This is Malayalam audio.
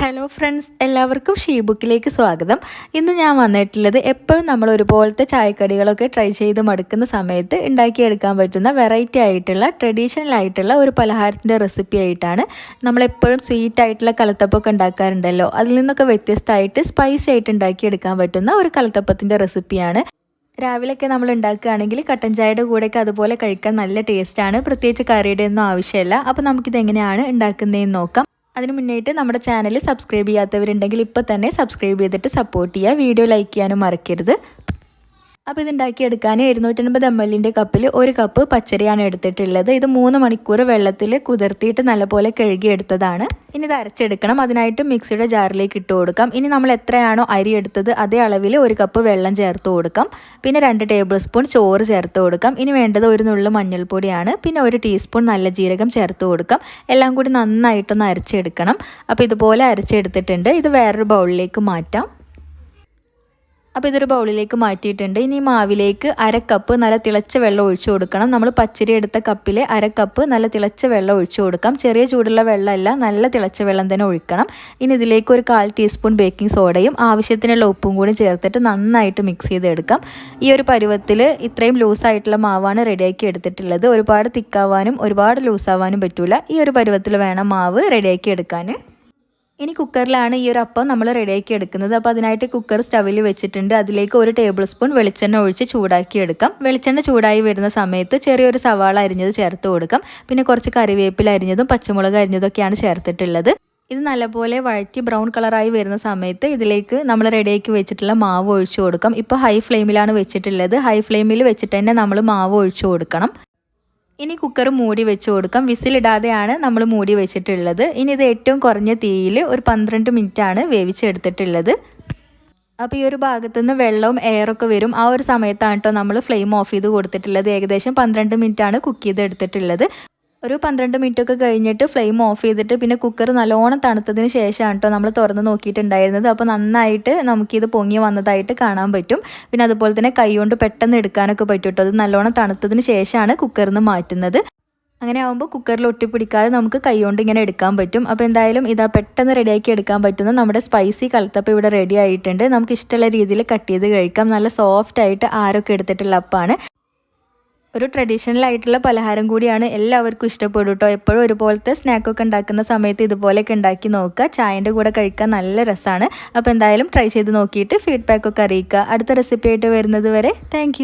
ഹലോ ഫ്രണ്ട്സ് എല്ലാവർക്കും ഷീ ബുക്കിലേക്ക് സ്വാഗതം. ഇന്ന് ഞാൻ വന്നിട്ടുള്ളത് എപ്പോഴും നമ്മൾ ഒരുപോലത്തെ ചായക്കടികളൊക്കെ ട്രൈ ചെയ്ത് മടുക്കുന്ന സമയത്ത് ഉണ്ടാക്കിയെടുക്കാൻ പറ്റുന്ന വെറൈറ്റി ആയിട്ടുള്ള ട്രഡീഷണൽ ആയിട്ടുള്ള ഒരു പലഹാരത്തിന്റെ റെസിപ്പി ആയിട്ടാണ് നമ്മളെപ്പോഴും സ്വീറ്റ് ആയിട്ടുള്ള കലത്തപ്പൊക്കെ ഉണ്ടാക്കാറുണ്ടല്ലോ. അതിൽ നിന്നൊക്കെ വ്യത്യസ്തമായിട്ട് സ്പൈസി ആയിട്ട് ഉണ്ടാക്കിയെടുക്കാൻ പറ്റുന്ന ഒരു കലത്തപ്പത്തിന്റെ റെസിപ്പിയാണ് രാവിലെയൊക്കെ നമ്മൾ ഉണ്ടാക്കുകയാണെങ്കിൽ കട്ടൻ ചായയുടെ കൂടെയൊക്കെ അതുപോലെ കഴിക്കാൻ നല്ല ടേസ്റ്റാണ് പ്രത്യേകിച്ച് കറിയുടെ ഒന്നും ആവശ്യമില്ല. അപ്പോൾ നമുക്കിത് എങ്ങനെയാണ് ഉണ്ടാക്കുന്നതെന്ന് നോക്കാം. അതിന് മുന്നേയിട്ട് നമ്മുടെ ചാനൽ സബ്സ്ക്രൈബ് ചെയ്യാത്തവരുണ്ടെങ്കിൽ ഇപ്പോൾ തന്നെ സബ്സ്ക്രൈബ് ചെയ്തിട്ട് സപ്പോർട്ട് ചെയ്യുക. വീഡിയോ ലൈക്ക് ചെയ്യാനും മറക്കരുത്. അപ്പോൾ ഇത് ഉണ്ടാക്കിയെടുക്കാൻ ഇരുന്നൂറ്റൻപത് എം എല്ലിന്റെ കപ്പിൽ ഒരു കപ്പ് പച്ചരിയാണ് എടുത്തിട്ടുള്ളത്. ഇത് മൂന്ന് മണിക്കൂർ വെള്ളത്തിൽ കുതിർത്തിയിട്ട് നല്ലപോലെ കഴുകിയെടുത്തതാണ്. ഇനി ഇത് അരച്ചെടുക്കണം. അതിനായിട്ട് മിക്സിയുടെ ജാറിലേക്ക് ഇട്ട് കൊടുക്കാം. ഇനി നമ്മൾ എത്രയാണോ അരി എടുത്തത് അതേ അളവിൽ ഒരു കപ്പ് വെള്ളം ചേർത്ത് കൊടുക്കാം. പിന്നെ രണ്ട് ടേബിൾ സ്പൂൺ ചോറ് ചേർത്ത് കൊടുക്കാം. ഇനി വേണ്ടത് ഒരു നുള്ളു മഞ്ഞൾപ്പൊടിയാണ്. പിന്നെ ഒരു ടീസ്പൂൺ നല്ല ജീരകം ചേർത്ത് കൊടുക്കാം. എല്ലാം കൂടി നന്നായിട്ടൊന്ന് അരച്ചെടുക്കണം. അപ്പോൾ ഇതുപോലെ അരച്ചെടുത്തിട്ടുണ്ട്. ഇത് വേറൊരു ബൗളിലേക്ക് മാറ്റാം. അപ്പോൾ ഇതൊരു ബൗളിലേക്ക് മാറ്റിയിട്ടുണ്ട്. ഇനി മാവിലേക്ക് അര കപ്പ് നല്ല തിളച്ച വെള്ളം ഒഴിച്ചു കൊടുക്കണം. നമ്മൾ പച്ചരി എടുത്ത കപ്പിലെ അര കപ്പ് നല്ല തിളച്ച വെള്ളം ഒഴിച്ചു കൊടുക്കാം. ചെറിയ ചൂടുള്ള വെള്ളമല്ല നല്ല തിളച്ച വെള്ളം തന്നെ ഒഴിക്കണം. ഇനി ഇതിലേക്ക് ഒരു കാൽ ടീസ്പൂൺ ബേക്കിംഗ് സോഡയും ആവശ്യത്തിനുള്ള ഉപ്പും കൂടി ചേർത്തിട്ട് നന്നായിട്ട് മിക്സ് ചെയ്തെടുക്കാം. ഈ ഒരു പരുവത്തിൽ ഇത്രയും ലൂസായിട്ടുള്ള മാവാണ് റെഡിയാക്കി എടുത്തിട്ടുള്ളത്. ഒരുപാട് തിക്കാവാനും ഒരുപാട് ലൂസാവാനും പറ്റില്ല ഈ ഒരു പരുവത്തിൽ വേണം മാവ് റെഡിയാക്കി എടുക്കാൻ ഇനി കുക്കറിലാണ് ഈ ഒരു അപ്പം നമ്മൾ റെഡിയാക്കി എടുക്കുന്നത്. അപ്പോൾ അതിനായിട്ട് കുക്കർ സ്റ്റവിൽ വെച്ചിട്ടുണ്ട്. അതിലേക്ക് ഒരു ടേബിൾ സ്പൂൺ വെളിച്ചെണ്ണ ഒഴിച്ച് ചൂടാക്കി എടുക്കാം. വെളിച്ചെണ്ണ ചൂടായി വരുന്ന സമയത്ത് ചെറിയൊരു സവാള അരിഞ്ഞത് ചേർത്ത് കൊടുക്കാം. പിന്നെ കുറച്ച് കറിവേപ്പില അരിഞ്ഞതും പച്ചമുളക് അരിഞ്ഞതൊക്കെയാണ് ചേർത്തിട്ടുള്ളത്. ഇത് നല്ലപോലെ വഴറ്റി ബ്രൗൺ കളറായി വരുന്ന സമയത്ത് ഇതിലേക്ക് നമ്മൾ റെഡിയാക്കി വെച്ചിട്ടുള്ള മാവ് ഒഴിച്ചു കൊടുക്കാം. ഇപ്പോൾ ഹൈ ഫ്ലെയിമിലാണ് വെച്ചിട്ടുള്ളത്. ഹൈ ഫ്ലെയിമിൽ വെച്ചിട്ട് തന്നെ നമ്മൾ മാവ് ഒഴിച്ചു കൊടുക്കണം. ഇനി കുക്കർ മൂടി വെച്ച് കൊടുക്കാം. വിസിലിടാതെയാണ് നമ്മൾ മൂടി വെച്ചിട്ടുള്ളത്. ഇനി ഇത് ഏറ്റവും കുറഞ്ഞ തീയിൽ ഒരു പന്ത്രണ്ട് മിനിറ്റാണ് വേവിച്ചെടുത്തിട്ടുള്ളത്. അപ്പോൾ ഈ ഒരു ഭാഗത്തു നിന്ന് വെള്ളവും എയറൊക്കെ വരും. ആ ഒരു സമയത്താണ് കേട്ടോ നമ്മൾ ഫ്ലെയിം ഓഫ് ചെയ്ത് കൊടുത്തിട്ടുള്ളത്. ഏകദേശം പന്ത്രണ്ട് മിനിറ്റാണ് കുക്ക് ചെയ്ത് എടുത്തിട്ടുള്ളത് ഒരു പന്ത്രണ്ട് മിനിറ്റ് ഒക്കെ കഴിഞ്ഞിട്ട് ഫ്ലെയിം ഓഫ് ചെയ്തിട്ട് പിന്നെ കുക്കർ നല്ലോണം തണുത്തതിന് ശേഷമാണ് കേട്ടോ നമ്മൾ തുറന്ന് നോക്കിയിട്ടുണ്ടായിരുന്നത്. അപ്പോൾ നന്നായിട്ട് നമുക്കിത് പൊങ്ങി വന്നതായിട്ട് കാണാൻ പറ്റും. പിന്നെ അതുപോലെ തന്നെ കൈ കൊണ്ട് പെട്ടെന്ന് എടുക്കാനൊക്കെ പറ്റും കേട്ടോ. അത് നല്ലോണം തണുത്തതിന് ശേഷമാണ് കുക്കറിൽ നിന്ന് മാറ്റുന്നത്. അങ്ങനെ ആകുമ്പോൾ കുക്കറിൽ ഒട്ടിപ്പിടിക്കാതെ നമുക്ക് കൈകൊണ്ട് ഇങ്ങനെ എടുക്കാൻ പറ്റും. അപ്പോൾ എന്തായാലും ഇതാ പെട്ടെന്ന് റെഡിയാക്കി എടുക്കാൻ പറ്റുന്ന നമ്മുടെ സ്പൈസി കലത്തപ്പം ഇവിടെ റെഡി ആയിട്ടുണ്ട്. നമുക്ക് ഇഷ്ടമുള്ള രീതിയിൽ കട്ട് ചെയ്ത് കഴിക്കാം. നല്ല സോഫ്റ്റ് ആയിട്ട് ആരൊക്കെ എടുത്തിട്ടുള്ള അപ്പാണ്. ഒരു ട്രഡീഷണൽ ആയിട്ടുള്ള പലഹാരം കൂടിയാണ് എല്ലാവർക്കും ഇഷ്ടപ്പെടും കേട്ടോ എപ്പോഴും ഒരുപോലത്തെ സ്നാക്കൊക്കെ ഉണ്ടാക്കുന്ന സമയത്ത് ഇതുപോലെയൊക്കെ ഉണ്ടാക്കി നോക്കുക. ചായന്റെ കൂടെ കഴിക്കാൻ നല്ല രസമാണ് അപ്പോൾ എന്തായാലും ട്രൈ ചെയ്ത് നോക്കിയിട്ട് ഫീഡ്ബാക്കൊക്കെ അറിയിക്കുക. അടുത്ത റെസിപ്പി ആയിട്ട് വരുന്നത് വരെ താങ്ക്